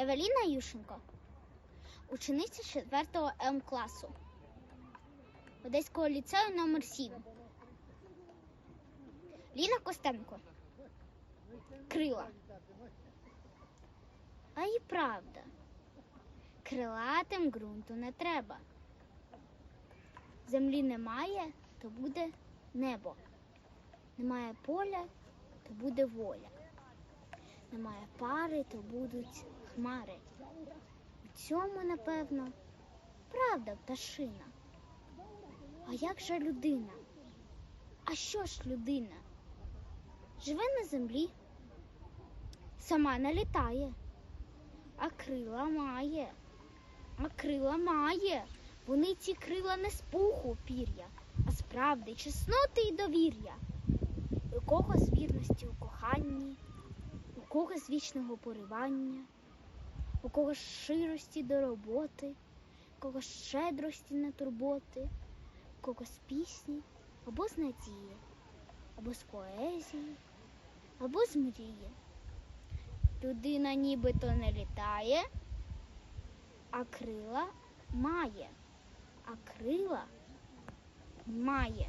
Евеліна Ющенко, учениця 4 М класу Одеського ліцею номер 7 Ліна Костенко. Крила. А і правда. Крилатим ґрунту не треба. Землі немає, то буде небо. Немає поля, то буде воля. Немає пари, то будуть хмари. У цьому, напевно, правда пташина. А як же людина? А що ж людина? Живе на землі, сама не літає, а крила має, а крила має. Вони ці крила не з пуху пір'я, а з правди, чесноти і довір'я. У кого з вірності у коханні, кого з вічного поривання, у кого з ширості до роботи, у кого щедрості на турботи, у кого з пісні або з надії, або з поезії, або з мрії. Людина нібито не літає, а крила має, а крила має.